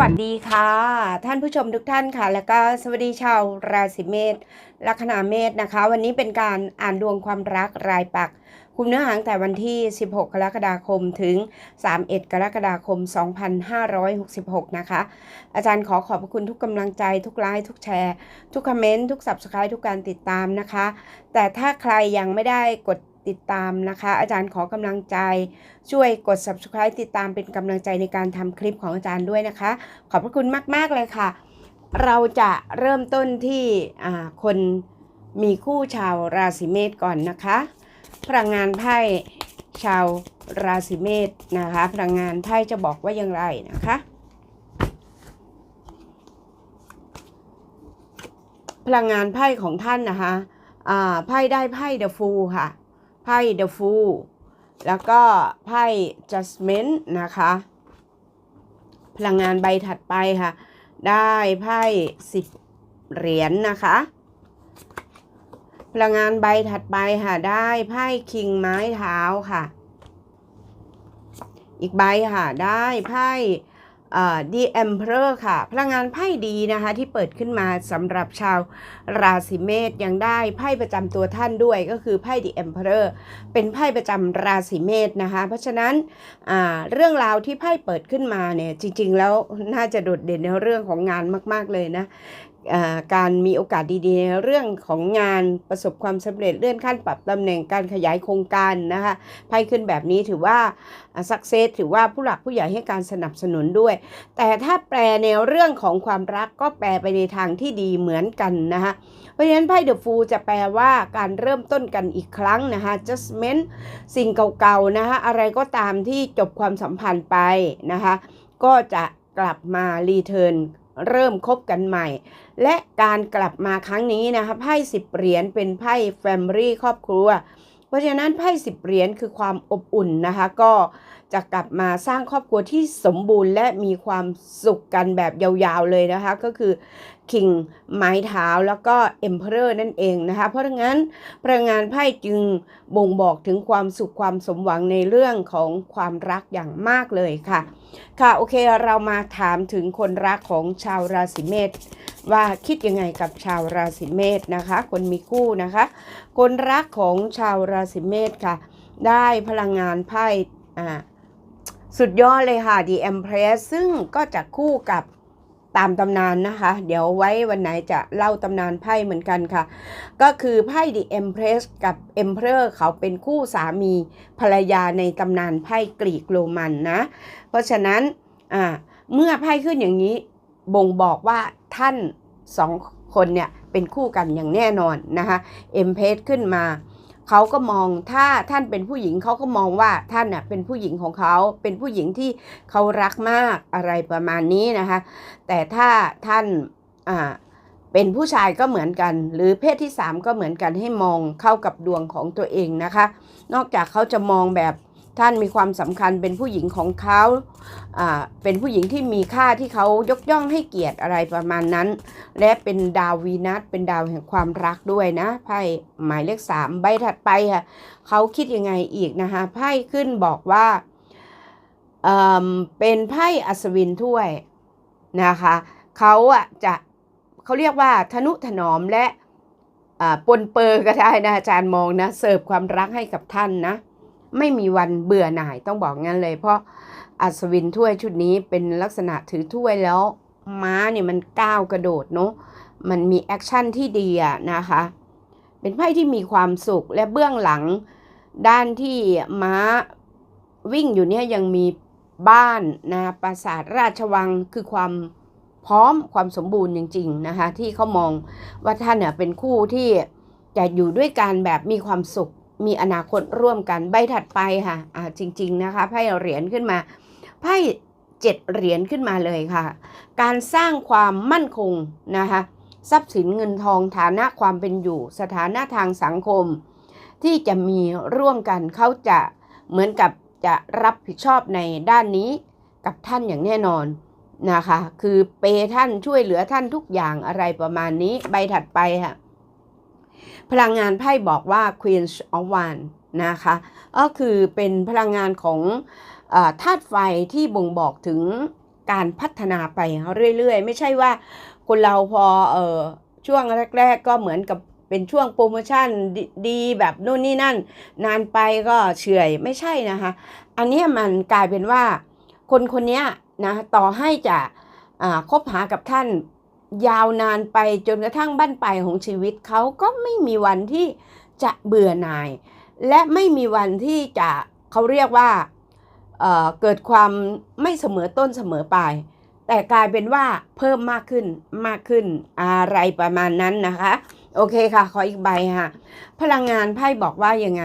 วัสดีค่ะ ท่านผู้ชมทุกท่านค่ะ แล้วก็สวัสดีชาวราศีเมษลัคนาเมษนะคะ วันนี้เป็นการอ่านดวงความรักรายปักคุมเนื้อหาตั้งแต่วันที่ 16 กรกฎาคมถึง 31 กรกฎาคม 2566 นะคะ อาจารย์ขอขอบพระคุณทุกกำลังใจ ทุกไลค์ทุกแชร์ ทุกคอมเมนต์ ทุก subscribe ทุกการติดตามนะคะ แต่ถ้าใครยังไม่ได้กดติดตามนะคะ อาจารย์ขอกำลังใจ ช่วยกด subscribe ติดตามเป็นกำลังใจในการทำคลิปของอาจารย์ด้วยนะคะ ขอบพระคุณมาก ๆ เลยค่ะ เราจะเริ่มต้นที่คนมีคู่ชาวราศีเมษก่อนนะคะพลังงานไพ่ชาวราศีเมษนะคะพลังงานไพ่จะบอกว่าอย่างไรนะคะ พลังงานไพ่ของท่านนะคะไพ่ได้ไพ่เดอะฟูค่ะ ไพ่เดอะฟูแล้วก็ไพ่ Judgment นะคะ พลังงานใบถัดไปค่ะ ได้ไพ่สิบเหรียญนะคะ พลังงานใบถัดไปค่ะ ได้ไพ่คิงไม้เท้าค่ะ อีกใบค่ะ ได้ไพ่ ดีแอมเพอร์ค่ะ พลังงานไพ่ดีนะคะที่เปิดขึ้นมาสำหรับชาวราศีเมษยังได้ไพ่ประจำตัวท่านด้วยก็คือไพ่ดีแอมเพอร์เป็นไพ่ประจำราศีเมษนะคะ เพราะฉะนั้นเรื่องราวที่ไพ่เปิดขึ้นมาเนี่ยจริง ๆ แล้วน่าจะโดดเด่นในเรื่องของงานมาก ๆเลยนะ การมีโอกาสดีๆในเรื่องของงานประสบความสำเร็จเลื่อนขั้นปรับตำแหน่งการขยายโครงการนะคะไพ่ขึ้นแบบนี้ถือว่าสักเซสถือว่าผู้หลักผู้ใหญ่ให้การสนับสนุนด้วย แต่ถ้าแปลในเรื่องของความรักก็แปลไปในทางที่ดีเหมือนกันนะคะเพราะฉะนั้นไพ่เดอะฟูจะแปลว่าการเริ่มต้นกันอีกครั้งนะคะ adjustment สิ่งเก่าๆนะคะอะไรก็ตามที่จบความสัมพันธ์ไปนะคะก็จะกลับมารีเทิร์น เริ่มคบกันใหม่ และการกลับมาครั้งนี้นะคะไพ่สิบเหรียญเป็นไพ่แฟมิลี่ครอบครัว เพราะฉะนั้นไพ่สิบเหรียญคือความอบอุ่นนะคะก็ จะกลับมาสร้างครอบครัวที่สมบูรณ์และมีความสุขกันแบบยาวๆเลยนะคะ ก็คือคิงไม้เท้าแล้วก็ Emperor นั่นเองนะคะ เพราะงั้นพลังงานไพ่จึงบ่งบอกถึงความสุขความสมหวังในเรื่องของความรักอย่างมากเลยค่ะ ค่ะโอเคเรามาถามถึงคนรักของชาวราศีเมษว่าคิดยังไงกับชาวราศีเมษนะคะ คนมีคู่นะคะ คนรักของชาวราศีเมษค่ะ ได้พลังงานไพ่อ่า สุดยอดเลยค่ะ The Empress ซึ่งก็จะคู่กับตามตำนานนะคะ เดี๋ยวไว้วันไหนจะเล่าตำนานไพ่เหมือนกันค่ะ ก็คือไพ่ The Empress กับ Emperor เขาเป็นคู่สามีภรรยาในตำนานไพ่กรีกโรมันนะ เพราะฉะนั้นเมื่อไพ่ขึ้นอย่างนี้บ่งบอกว่าท่านสองคนเนี่ยเป็นคู่กันอย่างแน่นอนนะคะเอ็มเพสขึ้นมา เขาก็มองถ้าท่านเป็นผู้หญิงเขาก็มองว่าท่านน่ะเป็นผู้หญิงของเขาเป็นผู้หญิงที่เขารักมากอะไรประมาณนี้นะคะ แต่ถ้าท่านอ่าเป็นผู้ชายก็เหมือนกัน หรือเพศที่ 3 ก็เหมือนกันให้มองเข้ากับดวงของตัวเองนะคะ นอกจากเขาจะมองแบบ ท่านมีความสำคัญเป็นผู้หญิงของเขาอ่าเป็นผู้หญิงที่มีค่าที่เขายกย่องให้เกียรติอะไรประมาณนั้น และเป็นดาววีนัสเป็นดาวแห่งความรักด้วยนะไพ่หมายเลขสามใบถัดไปค่ะเขาคิดยังไงอีกนะคะไพ่ขึ้นบอกว่าเอ่อเป็นไพ่อัศวินถ้วยนะคะเขาอะจะเขาเรียกว่าทนุถนอมและอ่าปนเปอร์ก็ได้นะอาจารย์มองนะเสิร์ฟความรักให้กับท่านนะ ไม่มีวันเบื่อหน่ายต้องบอกงั้นเลย เพราะอัศวินถ้วยชุดนี้เป็นลักษณะถือถ้วยแล้วม้าเนี่ยมันก้าวกระโดดเนาะมันมีแอคชั่นที่ดีอะนะคะ เป็นไพ่ที่มีความสุขและเบื้องหลังด้านที่ม้าวิ่งอยู่เนี่ยยังมีบ้านนะปราสาทราชวังคือความพร้อมความสมบูรณ์จริง ๆนะคะ ที่เขามองว่าท่านเนี่ยเป็นคู่ที่จะอยู่ด้วยกันแบบมีความสุข มีอนาคตร่วมกันใบถัดไปค่ะอ่าจริง ๆนะคะไพ่เหรียญขึ้นมาไพ่เจ็ดเหรียญขึ้นมาเลยค่ะ การสร้างความมั่นคงนะคะทรัพย์สินเงินทองฐานะความเป็นอยู่ สถานะทางสังคม ที่จะมีร่วมกันเขาจะเหมือนกับจะรับผิดชอบในด้านนี้กับท่านอย่างแน่นอนนะคะ คือเปย์ท่านช่วยเหลือท่านทุกอย่างอะไรประมาณนี้ใบถัดไปค่ะ พลังงานไพ่บอกว่า Queen of w a n d นะคะก็คือเป็นพลังงานของธาตุไฟที่บ่งบอกถึงการพัฒนาไปเรื่อยๆ ไม่ใช่ว่าคนเราพอเออช่วงแรก ๆ ก็เหมือนกับเป็นช่วงโปรโมชั่นดดีแบบนู่นนี่นั่น นานไปก็เฉอยไม่ใช่นะคะ อันนี้มันกลายเป็นว่าคนคนนี้นะต่อให้จะคบหากับท่าน ยาวนานไปจนกระทั่งบั้นปลายของชีวิตเขาก็ไม่มีวันที่จะเบื่อหน่าย และไม่มีวันที่จะเขาเรียกว่าเเกิดความไม่เสมอต้นเสมอปลายแต่กลายเป็นว่าเพิ่มมากขึ้นมากขึ้นอะไรประมาณนั้นนะคะ โอเคค่ะ ขออีกใบค่ะ พลังงานไพ่บอกว่ายังไง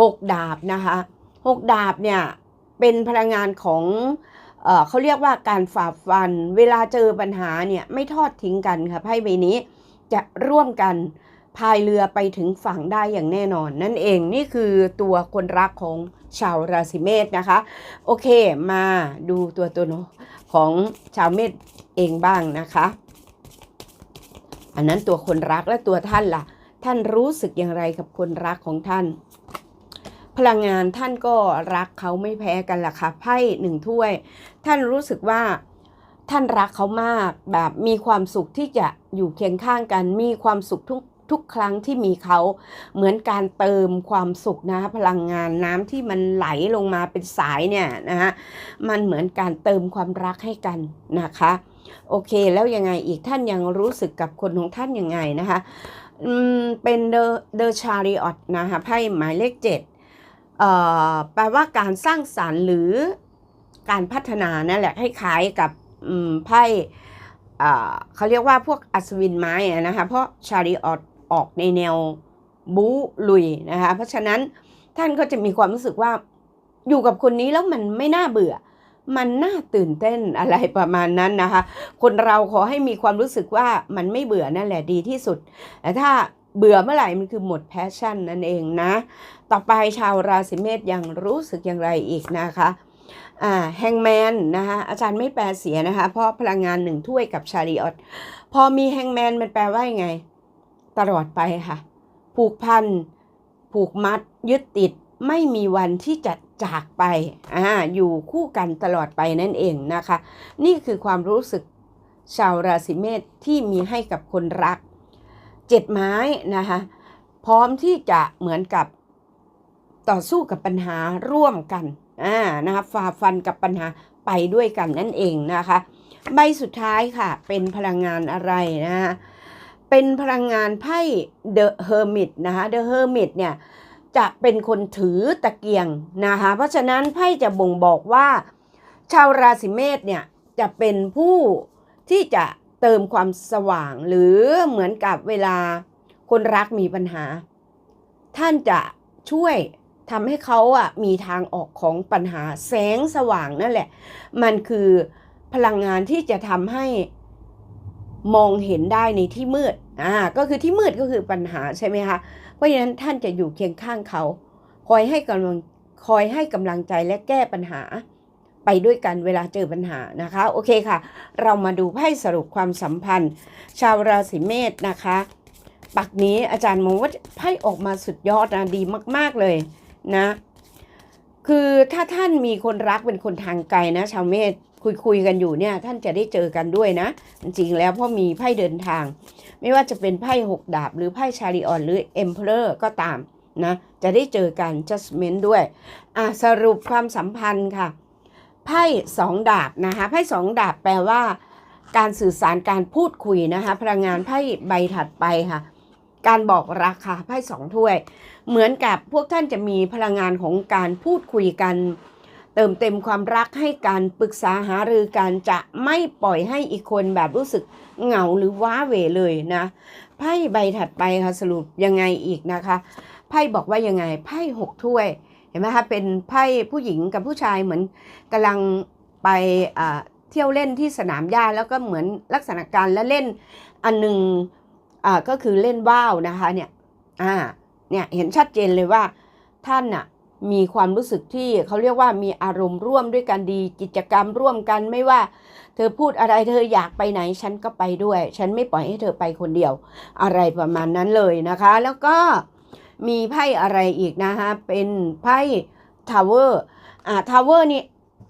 หกดาบนะคะหกดาบเนี่ยเป็นพลังงานของ เเขาเรียกว่าการฝ่าฟัน เวลาเจอปัญหาเนี่ยไม่ทอดทิ้งกันค่ะไพ่ใบนี้จะร่วมกันพายเรือไปถึงฝั่งได้อย่างแน่นอน นั่นเองนี่คือตัวคนรักของชาวราศีเมษนะคะ โอเคมาดูตัวตนของชาวเมษเองบ้างนะคะ อันนั้นตัวคนรักและตัวท่านล่ะ ท่านรู้สึกอย่างไรกับคนรักของท่าน พลังงานท่านก็รักเขาไม่แพ้กันล่ะค่ะไพ่หนึ่งถ้วย ท่านรู้สึกว่าท่านรักเขามากแบบมีความสุขที่จะอยู่เคียงข้างกัน มีความสุขทุกทุกครั้งที่มีเขาเหมือนการเติมความสุขนะพลังงานน้ำที่มันไหลลงมาเป็นสายเนี่ยนะฮะมันเหมือนการเติมความรักให้กันนะคะโอเคแล้วยังไงอีกท่านยังรู้สึกกับคนของท่านยังไงนะคะอืมเป็นเดอเดชาริออตนะคะไพ่หมายเลขเจ็ด แปลว่าการสร้างสารรค์หรือการพัฒนานั่นแหละคล้ายๆกับไพ่เขาเรียกว่าพวกอัศวินไม้นะคะเพราะชาริออตออกในแนวบูลุยนะคะเพราะฉะนั้นท่านก็จะมีความรู้สึกว่าอยู่กับคนนี้แล้วมันไม่น่าเบื่อ มันน่าตื่นเต้นอะไรประมาณนั้นนะคะ คนเราขอให้มีความรู้สึกว่ามันไม่เบื่อนั่นแหละดีที่สุดแต่ถ้า เบื่อเมื่อไหร่มันคือหมดแพชชั่นนั่นเองนะ ต่อไปชาวราศีเมษยังรู้สึกอย่างไรอีกนะคะอ่าแฮงแมนนะคะอาจารย์ไม่แปลเสียนะคะ เพราะพลังงานหนึ่งถ้วยกับชาริออตพอมีแฮงแมนมันแปลว่ายังไง ตลอดไปค่ะ ผูกพัน ผูกมัด ยึดติดไม่มีวันที่จะจากไปอ่าอยู่คู่กันตลอดไปนั่นเองนะคะ นี่คือความรู้สึกชาวราศีเมษที่มีให้กับคนรัก เจ็ดไม้นะคะพร้อมที่จะเหมือนกับต่อสู้กับปัญหาร่วมกันอ่านะคะฝ่าฟันกับปัญหาไปด้วยกันนั่นเองนะคะ ใบสุดท้ายค่ะ เป็นพลังงานอะไรนะคะเป็นพลังงานไพ่ The Hermit นะคะ The Hermit เนี่ยจะเป็นคนถือตะเกียงนะคะเพราะฉะนั้นไพ่จะบ่งบอกว่า ชาวราศีเมษเนี่ยจะเป็นผู้ที่จะ เติมความสว่าง หรือเหมือนกับเวลาคนรักมีปัญหา ท่านจะช่วยทำให้เขาอะมีทางออกของปัญหาแสงสว่างนั่นแหละ มันคือพลังงานที่จะทำให้มองเห็นได้ในที่มืดอ่าก็คือที่มืดก็คือปัญหาใช่ไหมคะเพราะฉะนั้นท่านจะอยู่เคียงข้างเขา คอยให้กำลังคอยให้กำลังใจและแก้ปัญหา ไปด้วยกันเวลาเจอปัญหานะคะ โอเคค่ะ เรามาดูไพ่สรุปความสัมพันธ์ ชาวราศีเมษนะคะปักนี้อาจารย์มองว่าไพ่ออกมาสุดยอดนะดีมาก ๆเลยนะ คือถ้าท่านมีคนรักเป็นคนทางไกลนะ ชาวเมษคุยคุยกันอยู่เนี่ยท่านจะได้เจอกันด้วยนะ จริงๆแล้วเพราะมีไพ่เดินทาง ไม่ว่าจะเป็นไพ่หกดาบ หรือไพ่ชาริออนหรือเอ็มเพลอร์ก็ตามนะ จะได้เจอกัน judgment ด้วยอะสรุปความสัมพันธ์ค่ะ ไพ่สองดาบนะคะไพ่สองดาบแปลว่า การสื่อสารการพูดคุยนะคะพลังงานไพ่ใบถัดไปค่ะ การบอกรักค่ะไพ่สองถ้วย เหมือนกับพวกท่านจะมีพลังงานของการพูดคุยกัน เติมเต็มความรักให้การปรึกษาหารือกันจะไม่ปล่อยให้อีกคนแบบรู้สึกเหงาหรือว้าเหวเลยนะไพ่ใบถัดไปค่ะสรุปยังไงอีกนะคะไพ่บอกว่ายังไงไพ่หกถ้วย เห็นไหมคะเป็นไพ่ผู้หญิงกับผู้ชายเหมือนกำลังไปเที่ยวเล่นที่สนามหญ้าแล้วก็เหมือนลักษณะการและเล่นอันหนึ่งก็คือเล่นว่าวนะคะเนี่ยอ่าเนี่ยเห็นชัดเจนเลยว่าท่านน่ะมีความรู้สึกที่เขาเรียกว่ามีอารมณ์ร่วมด้วยกันดีกิจกรรมร่วมกันไม่ว่า เธอพูดอะไรเธออยากไปไหนฉันก็ไปด้วย ฉันไม่ปล่อยให้เธอไปคนเดียว อะไรประมาณนั้นเลยนะคะ แล้วก็ มีไพ่อะไรอีกนะคะเป็นไพ่ทาวเวอร์อ่าทาวเวอร์นี่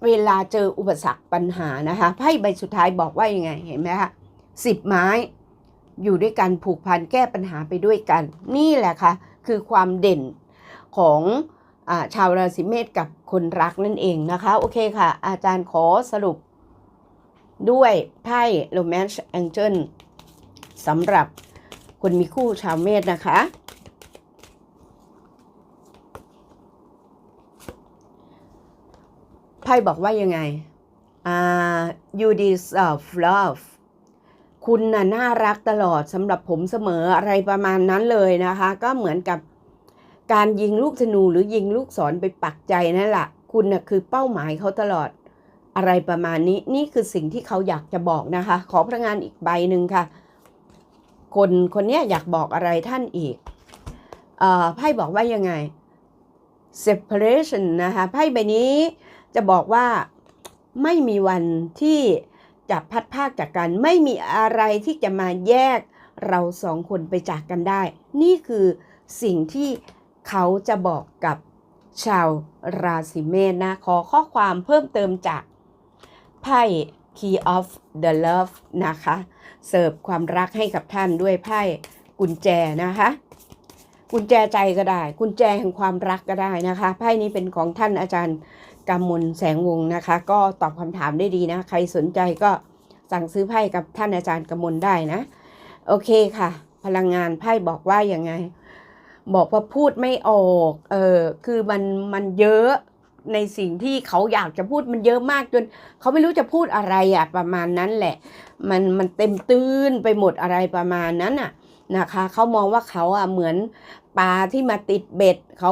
เวลาเจออุปสรรคปัญหานะคะไพ่ใบสุดท้ายบอกว่ายังไงเห็นไหมคะสิบไม้อยู่ด้วยกันผูกพันแก้ปัญหาไปด้วยกัน นี่แหละค่ะคือความเด่นของอาชาวราศีเมษกับคนรักนั่นเองนะคะ โอเคค่ะ อาจารย์ขอสรุปด้วยไพ่ Romance Angel สำหรับคนมีคู่ชาวเมษนะคะ พ่บอกว่ายังไง อ่า you deserve love คุณน่ะน่ารักตลอดสำหรับผมเสมออะไรประมาณนั้นเลยนะคะ ก็เหมือนกับการยิงลูกธนูหรือยิงลูกศรไปปักใจนั่นแหละคุณน่ะคือเป้าหมายเขาตลอดอะไรประมาณนี้นี่คือสิ่งที่เขาอยากจะบอกนะคะ ขอพลังงานอีกใบหนึ่งค่ะ คนคนนี้อยากบอกอะไรท่านอีกไพ่บอกว่ายังไง separation นะคะไพ่ใบนี้ จะบอกว่าไม่มีวันที่จะพัดภาคจากกัน ไม่มีอะไรที่จะมาแยกเราสองคนไปจากกันได้ นี่คือสิ่งที่เขาจะบอกกับชาวราศีเมษนะ ขอข้อความเพิ่มเติมจากไพ่ Key of the Love นะคะ เสิร์ฟความรักให้กับท่านด้วยไพ่กุญแจนะคะ กุญแจใจก็ได้ กุญแจแห่งความรักก็ได้นะคะ ไพ่นี้เป็นของท่านอาจารย์ กำมลแสงวงนะคะ ก็ตอบคำถามได้ดีนะ ใครสนใจก็สั่งซื้อไพ่กับท่านอาจารย์กำมลได้นะ โอเคค่ะ พลังงานไพ่บอกว่าอย่างไง บอกว่าพูดไม่ออกเออคือมันมันเยอะในสิ่งที่เขาอยากจะพูดมันเยอะมากจนเขาไม่รู้จะพูดอะไรอะประมาณนั้นแหละ มันมันเต็มตื้นไปหมดอะไรประมาณนั้นอะนะคะเขามองว่าเขาอะเหมือนปลาที่มาติดเบ็ดเขา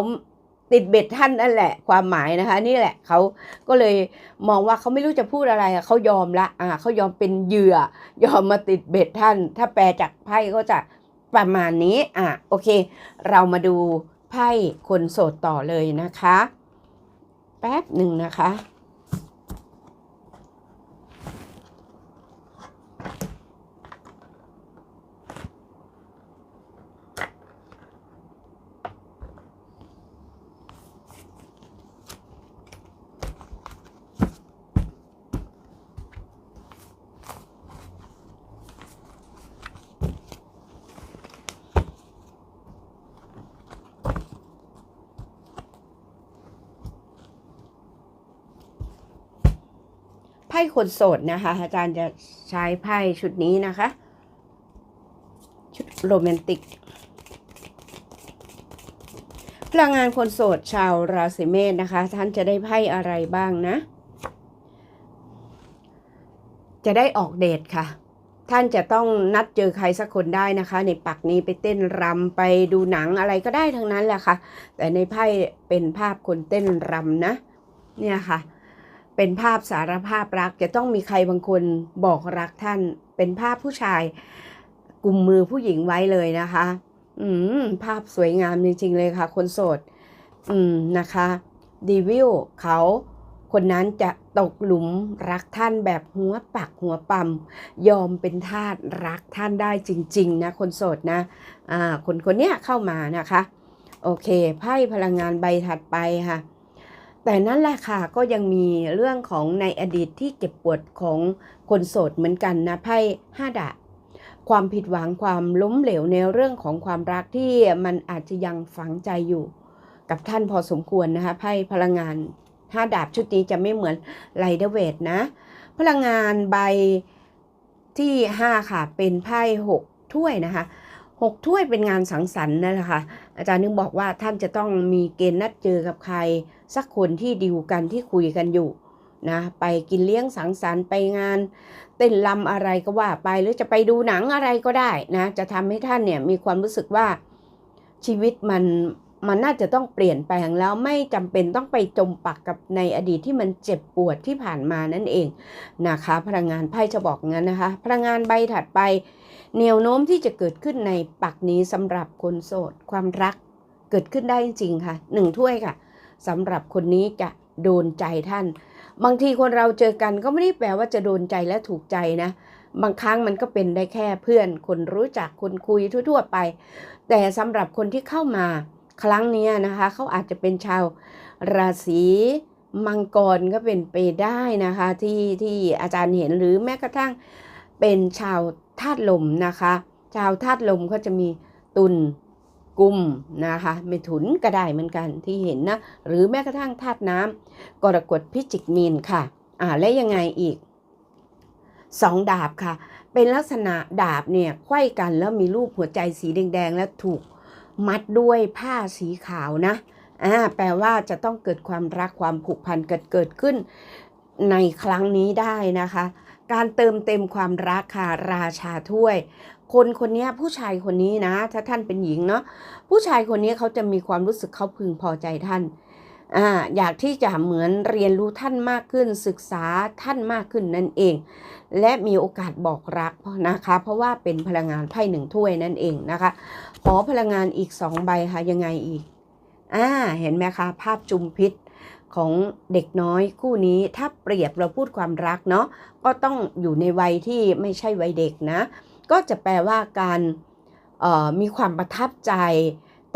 ติดเบ็ดท่านนั่นแหละ ความหมายนะคะ นี่แหละเขาก็เลยมองว่าเขาไม่รู้จะพูดอะไรเขายอมละอ่าเขายอมเป็นเหยื่อยอมมาติดเบ็ดท่าน ถ้าแปลจากไพ่ก็จะประมาณนี้อะโอเค เรามาดูไพ่คนโสดต่อเลยนะคะ แป๊บหนึ่งนะคะ พ่คนโสดนะคะ อาจารย์จะใช้ไพ่ชุดนี้นะคะ ชุดโรแมนติก พลังงานคนโสดชาวราศีเมษนะคะ ท่านจะได้ไพ่อะไรบ้างนะ จะได้ออกเดทค่ะ ท่านจะต้องนัดเจอใครสักคนได้นะคะ ในปักนี้ไปเต้นรำไปดูหนังอะไรก็ได้ทั้งนั้นแหละค่ะ แต่ในไพ่เป็นภาพคนเต้นรำนะ เนี่ยค่ะ เป็นภาพสารภาพรักจะต้องมีใครบางคนบอกรักท่าน เป็นภาพผู้ชายกลุ่มมือผู้หญิงไว้เลยนะคะ อืม ภาพสวยงามจริงๆเลยค่ะ คนโสด อืมนะคะดีวิลเขาคนนั้นจะตกหลุมรักท่านแบบหัวปักหัวปั๊มยอมเป็นทาสรักท่านได้จริง ๆ นะ คนโสดนะ อ่า คนคนเนี้ยเข้ามานะคะ โอเคไพ่พลังงานใบถัดไปค่ะ แต่นั่นแหละค่ะก็ยังมีเรื่องของในอดีตที่เจ็บปวดของคนโสดเหมือนกันนะไพ่ห้าดาบความผิดหวังความล้มเหลวในเรื่องของความรักที่มันอาจจะยังฝังใจอยู่ กับท่านพอสมควรนะคะไพ่พลังงานห้าดาบชุดนี้จะไม่เหมือนไลเดเวทนะ พลังงานใบที่ห้าค่ะ เป็นไพ่หกถ้วยนะคะ หกถ้วยเป็นงานสังสรรค์นั่นแหละค่ะอาจารย์นึกบอกว่าท่านจะต้องมีเกณฑ์นัดเจอกับใคร สักคนที่ดิวกันที่คุยกันอยู่นะไปกินเลี้ยงสังสรรค์ไปงาน เต้นรำอะไรก็ว่าไปหรือจะไปดูหนังอะไรก็ได้นะจะทำให้ท่านเนี่ยมีความรู้สึกว่าชีวิตมันมันน่าจะต้องเปลี่ยนแปลงแล้วไม่จำเป็นต้องไปจมปักกับในอดีตที่มันเจ็บปวดที่ผ่านมานั่นเองนะคะพลังงานไพ่จะบอกงั้นนะคะพลังงานใบถัดไป แนวโน้มที่จะเกิดขึ้นในปักนี้สำหรับคนโสด ความรักเกิดขึ้นได้จริงค่ะหนึ่งถ้วยค่ะสำหรับคนนี้จะโดนใจท่าน บางทีคนเราเจอกันก็ไม่ได้แปลว่าจะโดนใจและถูกใจนะ บางครั้งมันก็เป็นได้แค่เพื่อน คนรู้จักคนคุยทั่ว ๆ ไป แต่สำหรับคนที่เข้ามาครั้งนี้นะคะเขาอาจจะเป็นชาวราศีมังกรก็เป็นไปได้นะคะที่ที่อาจารย์เห็นหรือแม้กระทั่งเป็นชาว ธาตุลมนะคะ ชาวธาตุลมก็จะมีตุลกุมนะคะเมถุนก็ได้เหมือนกันที่เห็นนะ หรือแม้กระทั่งธาตุน้ำกรกฎพิจิกมีนค่ะอ่าและยังไงอีกสองดาบค่ะ เป็นลักษณะดาบเนี่ยไขว้กันแล้วมีรูปหัวใจสีแดงๆ แล้วถูกมัดด้วยผ้าสีขาวนะอ่าแปลว่าจะต้องเกิดความรักความผูกพันเกิดเกิดขึ้นในครั้งนี้ได้นะคะ การเติมเต็มความรักค่ะราชาถ้วย คนคนนี้ผู้ชายคนนี้นะ ถ้าท่านเป็นหญิงเนาะผู้ชายคนนี้เขาจะมีความรู้สึกเขาพึงพอใจท่านอ่าอยากที่จะเหมือนเรียนรู้ท่านมากขึ้นศึกษาท่านมากขึ้นนั่นเอง และมีโอกาสบอกรักนะคะ เพราะว่าเป็นพลังงานไพ่หนึ่งถ้วยนั่นเองนะคะ ขอพลังงานอีกสองใบค่ะยังไงอีกอ่าเห็นไหมคะภาพจุมพิษ ของเด็กน้อยคู่นี้ถ้าเปรียบเราพูดความรักเนาะก็ต้องอยู่ในวัยที่ไม่ใช่วัยเด็กนะ ก็จะแปลว่าการออมีความประทับใจ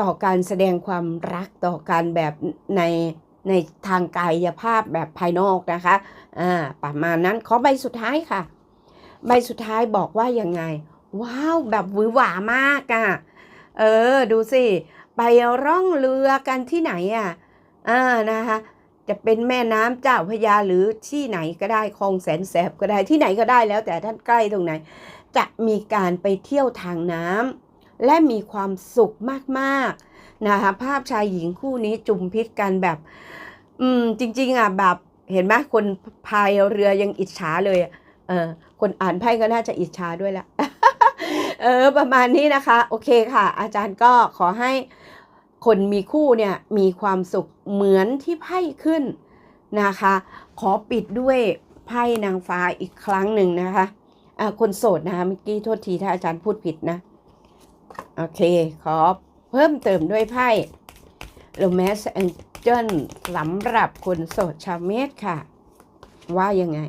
ต่อการแสดงความรักต่อการแบบในในทางกายภาพแบบภายนอกนะคะอ่าประมาณนั้นขอใบสุดท้ายค่ะ ใบสุดท้ายบอกว่ายังไง ว้าวแบบหวือหวามากอะ่ะเออ ดูสิ ไปร่องเรือกันที่ไหนอะอ่านะคะ จะเป็นแม่น้ำเจ้าพยาหรือที่ไหนก็ได้คลองแสนแสบก็ได้ที่ไหนก็ได้แล้วแต่ท่านใกล้ตรงไหน จะมีการไปเที่ยวทางน้ำและมีความสุขมากๆนะคะภาพชายหญิงคู่นี้จุมพิษกันแบบ อืมจริง ๆอะแบบเห็นไหมคนพายเรือยังอิจฉาเลยเออคนอ่านไพ่ก็น่าจะอิจฉาด้วยละเออประมาณนี้นะคะ โอเคค่ะ อาจารย์ก็ขอให้ คนมีคู่เนี่ยมีความสุขเหมือนที่ไพ่ขึ้นนะคะ ขอปิดด้วยไพ่นางฟ้าอีกครั้งหนึ่งนะคะอ่าคนโสดนะคะเมื่อกี้โทษทีถ้าอาจารย์พูดผิดนะโอเค ขอเพิ่มเติมด้วยไพ่ Romance Angel สำหรับคนโสดชาวเมษค่ะ ว่ายังไง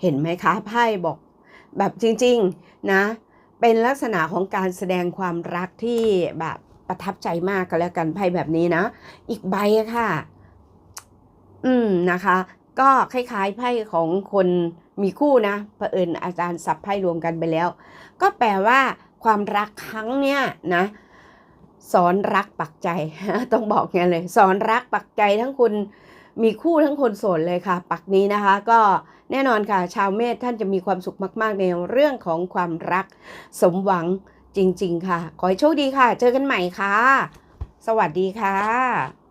เห็นไหมคะไพ่บอกแบบจริง ๆ นะ เป็นลักษณะของการแสดงความรักที่แบบประทับใจมากก็แล้วกันไพ่แบบนี้นะ อีกใบค่ะ อืมนะคะ ก็คล้ายๆไพ่ของคนมีคู่นะเผอิญอาจารย์สับไพ่รวมกันไปแล้ว ก็แปลว่า ความรักครั้งเนี้ยนะสอนรักปักใจ ต้องบอกไงเลย สอนรักปักใจทั้งคน มีคู่ทั้งคนโสดเลยค่ะ ปักนี้นะคะ ก็แน่นอนค่ะ ชาวเมษท่านจะมีความสุขมากๆในเรื่องของความรัก สมหวังจริง ๆ ค่ะ ขอให้โชคดีค่ะ เจอกันใหม่ค่ะ สวัสดีค่ะ